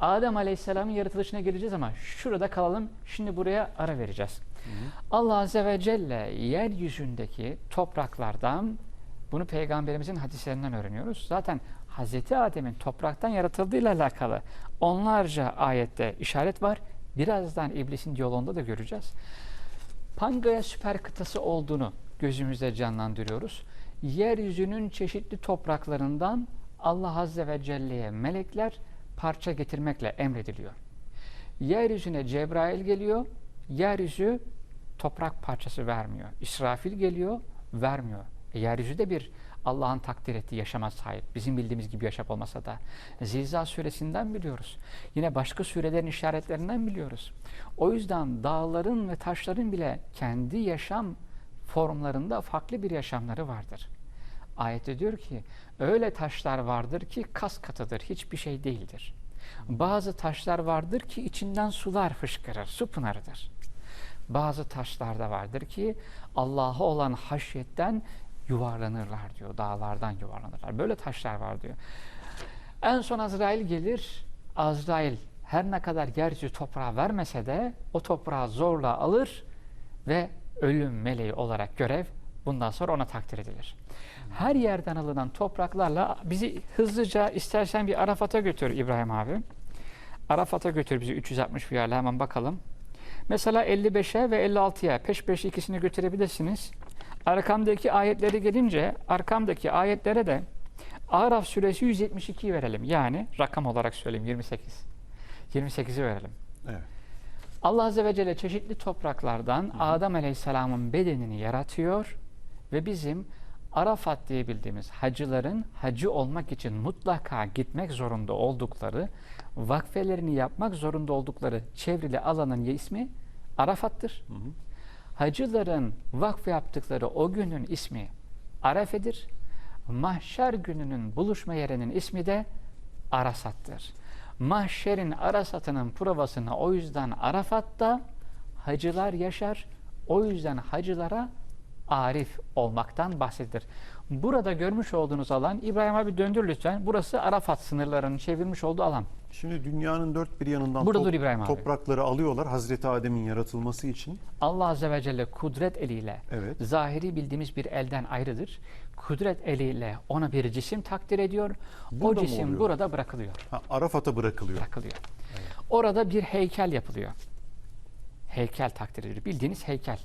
Adem Aleyhisselam'ın yaratılışına geleceğiz ama şurada kalalım. Şimdi buraya ara vereceğiz. Allah Azze ve Celle yeryüzündeki topraklardan bunu peygamberimizin hadislerinden öğreniyoruz. Zaten Hazreti Adem'in topraktan yaratıldığıyla alakalı onlarca ayette işaret var. Birazdan iblisin diyaloğunda da göreceğiz. Pangea süper kıtası olduğunu gözümüzde canlandırıyoruz. Yeryüzünün çeşitli topraklarından Allah Azze ve Celle'ye melekler parça getirmekle emrediliyor. Yeryüzüne Cebrail geliyor, yeryüzü toprak parçası vermiyor. İsrafil geliyor, vermiyor. E, yeryüzü de bir Allah'ın takdir ettiği yaşama sahip. Bizim bildiğimiz gibi yaşam olmasa da. Zilzal suresinden biliyoruz. Yine başka surelerin işaretlerinden biliyoruz. O yüzden dağların ve taşların bile kendi yaşam formlarında farklı bir yaşamları vardır. Ayette diyor ki öyle taşlar vardır ki kas katıdır, hiçbir şey değildir. Bazı taşlar vardır ki içinden sular fışkırır, su pınarıdır. Bazı taşlar da vardır ki Allah'a olan haşyetten yuvarlanırlar diyor. Dağlardan yuvarlanırlar. Böyle taşlar var diyor. En son Azrail gelir. Azrail her ne kadar yeryüzü toprağa vermese de o toprağı zorla alır ve ölüm meleği olarak görev bundan sonra ona takdir edilir. Her yerden alınan topraklarla bizi hızlıca istersen bir Arafat'a götür İbrahim abi. Arafat'a götür bizi 360 bir hemen bakalım. Mesela 55'e ve 56'ya peş peşe ikisini götürebilirsiniz. Arkamdaki ayetleri gelince arkamdaki ayetlere de Araf suresi 172'yi verelim. Yani rakam olarak söyleyeyim 28. 28'i verelim. Evet. Allah Azze ve Celle çeşitli topraklardan Adem Aleyhisselam'ın bedenini yaratıyor ve bizim Arafat diye bildiğimiz hacıların hacı olmak için mutlaka gitmek zorunda oldukları, vakfelerini yapmak zorunda oldukları çevrili alanın ismi Arafat'tır. Hı hı. Hacıların vakf yaptıkları o günün ismi Arefe'dir. Mahşer gününün buluşma yerinin ismi de Arasat'tır. Mahşerin Arasat'ının provasını o yüzden Arafat'ta hacılar yaşar. O yüzden hacılara arif olmaktan bahsedilir. Burada görmüş olduğunuz alan, İbrahim abi döndür lütfen. Burası Arafat sınırlarının çevirmiş olduğu alan. Şimdi dünyanın dört bir yanından Burada top- İbrahim abi. toprakları alıyorlar Hazreti Adem'in yaratılması için. Allah Azze ve Celle kudret eliyle Evet. zahiri bildiğimiz bir elden ayrıdır. Kudret eliyle ona bir cisim takdir ediyor. Burada o cisim burada bırakılıyor. Ha, Arafat'a bırakılıyor. Bırakılıyor. Orada bir heykel yapılıyor. Heykel takdir edilir. Bildiğiniz heykel.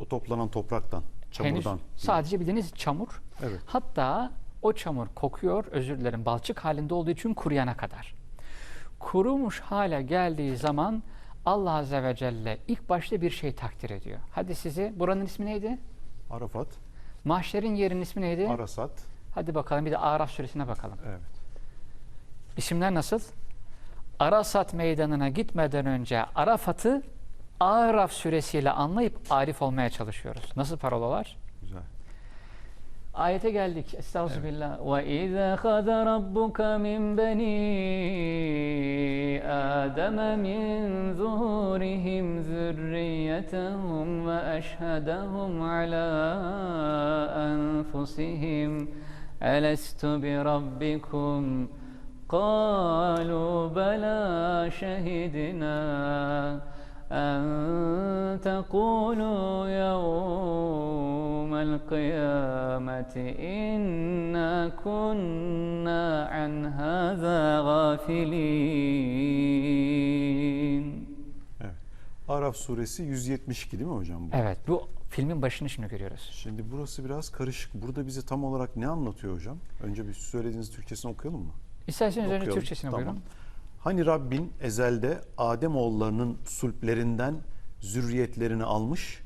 O toplanan topraktan, çamurdan. Henüz sadece bildiğiniz çamur. Evet. Hatta o çamur kokuyor, özür dilerim, balçık halinde olduğu için kuruyana kadar. Kurumuş hale geldiği zaman Allah Azze ve Celle ilk başta bir şey takdir ediyor. Hadi sizi, buranın ismi neydi? Arafat, Mahşerin yerinin ismi neydi? Arasat. Hadi bakalım bir de Araf suresine bakalım. Evet. İsimler nasıl? Arasat meydanına gitmeden önce Arafat'ı Araf suresiyle anlayıp arif olmaya çalışıyoruz. Nasıl parolalar? Güzel. Ayete geldik. Estağfirullah. Ve izâ khada rabbuka min bani Adem min zuhurihim zürriyetehum ve eşhedehum ala enfusihim elestu bi rabbikum قالوا بلى شهدنا أن تقولوا يوم القيامة إنا كنا عن هذا غافلين Evet. Araf suresi 172 değil mi hocam? bu? Evet bu filmin başını şimdi görüyoruz. Şimdi burası biraz karışık. Burada bize tam olarak ne anlatıyor hocam? Önce bir söylediğiniz Türkçesini okuyalım mı? İsterseniz önce Okuyalım. Türkçesini Tamam. buyurun. Hani Rabbin ezelde Adem oğullarının sulplerinden zürriyetlerini almış,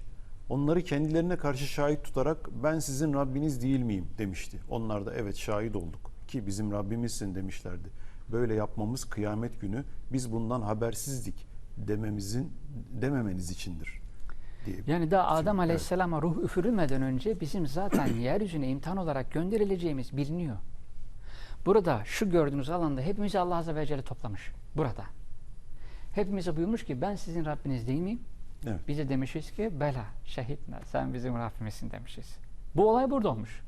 onları kendilerine karşı şahit tutarak ben sizin Rabbiniz değil miyim demişti. Onlar da evet şahit olduk ki bizim Rabbimizsin demişlerdi. Böyle yapmamız kıyamet günü biz bundan habersizdik dememizin dememeniz içindir diye. Yani daha Adem Evet. Aleyhisselam'a ruh üfürülmeden önce bizim zaten yeryüzüne imtihan olarak gönderileceğimiz biliniyor. Burada şu gördüğünüz alanda hepimizi Allah Azze ve Celle toplamış. Burada. Hepimize buyurmuş ki ben sizin Rabbiniz değil miyim? Evet. Biz de demişiz ki bela şehitne sen bizim Rabbimizsin demişiz. Bu olay burada olmuş.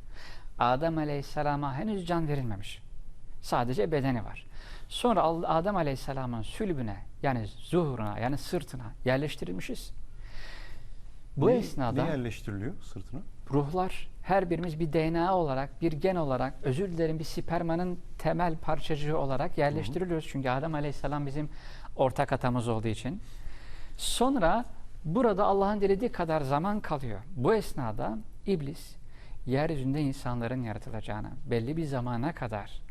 Adem Aleyhisselam'a henüz can verilmemiş. Sadece bedeni var. Sonra Adem Aleyhisselam'ın sülbüne yani zuhuruna yani sırtına yerleştirilmişiz. Bu ne, esnada ne yerleştiriliyor sırtına? ruhlar her birimiz bir DNA olarak, bir gen olarak, özür dilerim bir spermanın temel parçacığı olarak yerleştiriliyoruz. Çünkü Adem Aleyhisselam bizim ortak atamız olduğu için. Sonra burada Allah'ın dilediği kadar zaman kalıyor. Bu esnada iblis yeryüzünde insanların yaratılacağını, belli bir zamana kadar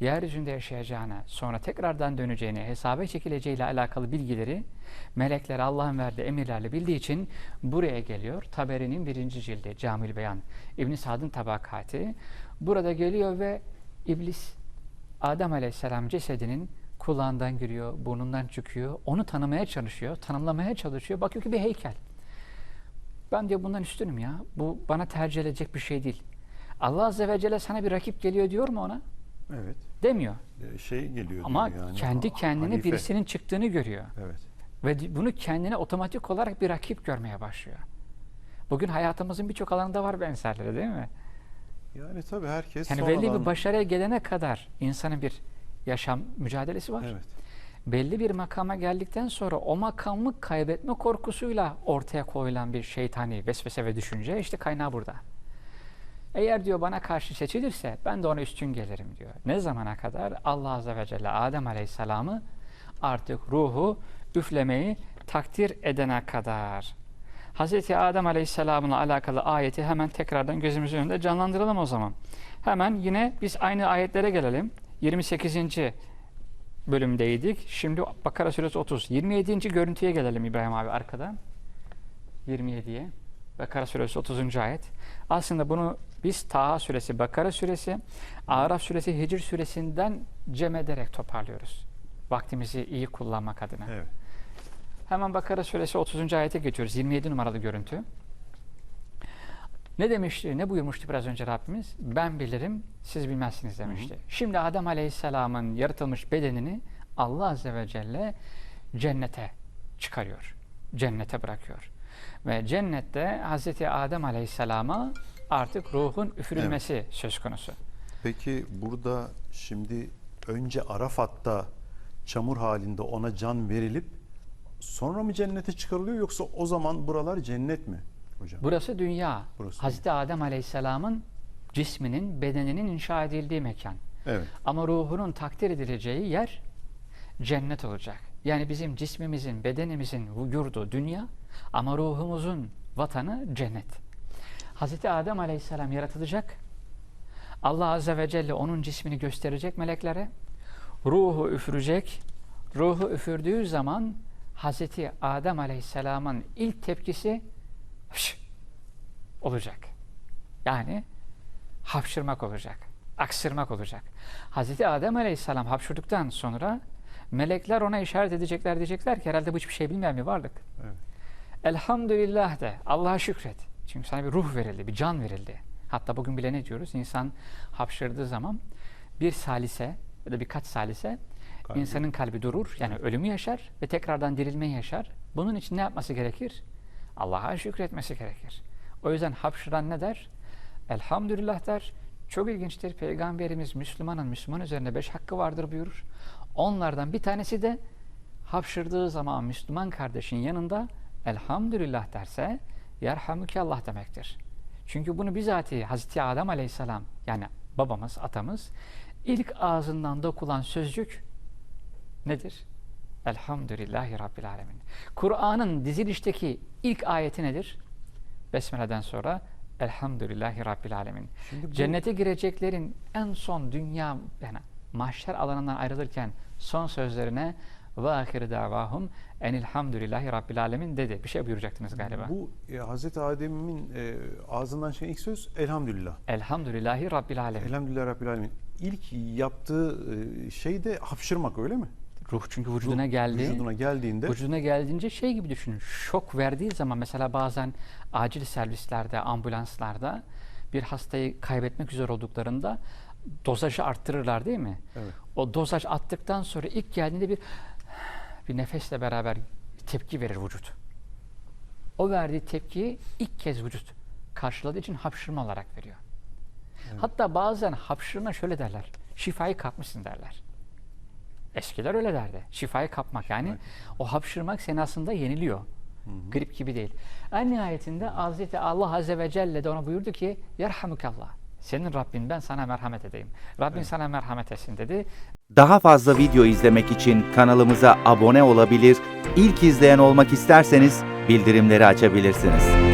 yeryüzünde yaşayacağını, sonra tekrardan döneceğini, hesaba çekileceğiyle alakalı bilgileri melekler Allah'ın verdiği emirlerle bildiği için buraya geliyor. Taberi'nin birinci cildi Camül Beyan, İbn Sad'ın tabakati. Burada geliyor ve iblis Adem Aleyhisselam cesedinin kulağından giriyor, burnundan çıkıyor. Onu tanımaya çalışıyor, tanımlamaya çalışıyor. Bakıyor ki bir heykel. Ben diyor bundan üstünüm ya. Bu bana tercih edilecek bir şey değil. Allah Azze ve Celle sana bir rakip geliyor diyor mu ona? Evet. Demiyor. Ee, Şey geliyor Ama yani. kendi kendine halife. birisinin çıktığını görüyor. Evet. Ve bunu kendine otomatik olarak bir rakip görmeye başlıyor. Bugün hayatımızın birçok alanında var benzerleri değil mi? Yani tabii herkes Yani belli sonradan- bir başarıya gelene kadar insanın bir yaşam mücadelesi var. Evet. Belli bir makama geldikten sonra o makamı kaybetme korkusuyla ortaya koyulan bir şeytani vesvese ve düşünce işte kaynağı burada. Eğer diyor bana karşı seçilirse ben de ona üstün gelirim diyor. Ne zamana kadar? Allah Azze ve Celle Adem Aleyhisselam'ı artık ruhu üflemeyi takdir edene kadar. Hz. Adem Aleyhisselam'la alakalı ayeti hemen tekrardan gözümüzün önünde canlandıralım o zaman. Hemen yine biz aynı ayetlere gelelim. 28. bölümdeydik. Şimdi Bakara suresi 30. 27. görüntüye gelelim İbrahim abi arkada. 27'ye. Bakara suresi 30. ayet. Aslında bunu biz Taha suresi, Bakara suresi, Araf suresi, Hicr suresinden cem ederek toparlıyoruz. Vaktimizi iyi kullanmak adına. Evet. Hemen Bakara suresi 30. ayete geçiyoruz. 27 numaralı görüntü. Ne demişti, ne buyurmuştu biraz önce Rabbimiz? Ben bilirim, siz bilmezsiniz demişti. Şimdi Adem Aleyhisselam'ın yaratılmış bedenini Allah Azze ve Celle cennete çıkarıyor. Cennete bırakıyor. Ve cennette Hz. Adem Aleyhisselam'a artık ruhun üfürülmesi söz konusu. Peki burada şimdi önce Arafat'ta çamur halinde ona can verilip sonra mı cennete çıkarılıyor yoksa o zaman buralar cennet mi hocam? Burası dünya. Burası Hazreti Adem Aleyhisselam'ın cisminin, bedeninin inşa edildiği mekan. Evet. Ama ruhunun takdir edileceği yer cennet olacak. Yani bizim cismimizin, bedenimizin yurdu dünya ama ruhumuzun vatanı cennet. Hazreti Adem Aleyhisselam yaratılacak. Allah Azze ve Celle onun cismini gösterecek meleklere. Ruhu üfürecek. Ruhu üfürdüğü zaman Hazreti Adem Aleyhisselam'ın ilk tepkisi olacak. Yani hapşırmak olacak. Aksırmak olacak. Hazreti Adem Aleyhisselam hapşurduktan sonra melekler ona işaret edecekler diyecekler ki herhalde bu hiçbir şey bilmeyen bir varlık. Evet. Elhamdülillah de Allah'a şükret. Çünkü sana bir ruh verildi, bir can verildi. Hatta bugün bile ne diyoruz? İnsan hapşırdığı zaman bir salise ya da birkaç salise Kalbi. insanın kalbi durur. Yani ölümü yaşar ve tekrardan dirilmeyi yaşar. Bunun için ne yapması gerekir? Allah'a şükretmesi gerekir. O yüzden hapşıran ne der? Elhamdülillah der. Çok ilginçtir. Peygamberimiz Müslümanın Müslüman üzerinde beş hakkı vardır buyurur. Onlardan bir tanesi de hapşırdığı zaman Müslüman kardeşin yanında elhamdülillah derse yerhamüke Allah demektir. Çünkü bunu bizatihi Hazreti Adem Aleyhisselam yani babamız, atamız ilk ağzından dokulan sözcük nedir? Elhamdülillahi Rabbil Alemin. Kur'an'ın dizilişteki ilk ayeti nedir? Besmele'den sonra Elhamdülillahi Rabbil Alemin. Bu- Cennete gireceklerin en son dünya yani mahşer alanından ayrılırken son sözlerine ve ahir davahum enilhamdülillahi rabbil alemin dedi. Bir şey buyuracaktınız galiba. Bu e, Hazreti Adem'in e, ağzından çıkan ilk söz elhamdülillah. Elhamdülillahi rabbil alemin. Elhamdülillah Rabbil Alemin. İlk yaptığı e, şey de hapşırmak öyle mi? Ruh çünkü vücuduna geldi. Vücuduna geldiğinde Vücuduna geldiğince şey gibi düşünün. Şok verdiği zaman mesela bazen acil servislerde, ambulanslarda bir hastayı kaybetmek üzere olduklarında dozajı arttırırlar değil mi? Evet. O dozaj attıktan sonra ilk geldiğinde bir bir nefesle beraber tepki verir vücut. O verdiği tepkiyi ilk kez vücut karşıladığı için hapşırma olarak veriyor. Evet. Hatta bazen hapşırına şöyle derler. Şifayı kapmışsın derler. Eskiler öyle derdi. Şifayı kapmak yani. O hapşırmak seni aslında yeniliyor. Grip gibi değil. En nihayetinde Hazreti Allah Azze ve Celle de ona buyurdu ki Yerhamukallah. Senin Rabbin ben sana merhamet edeyim. Rabbin sana merhamet etsin dedi. Daha fazla video izlemek için kanalımıza abone olabilir, ilk izleyen olmak isterseniz bildirimleri açabilirsiniz.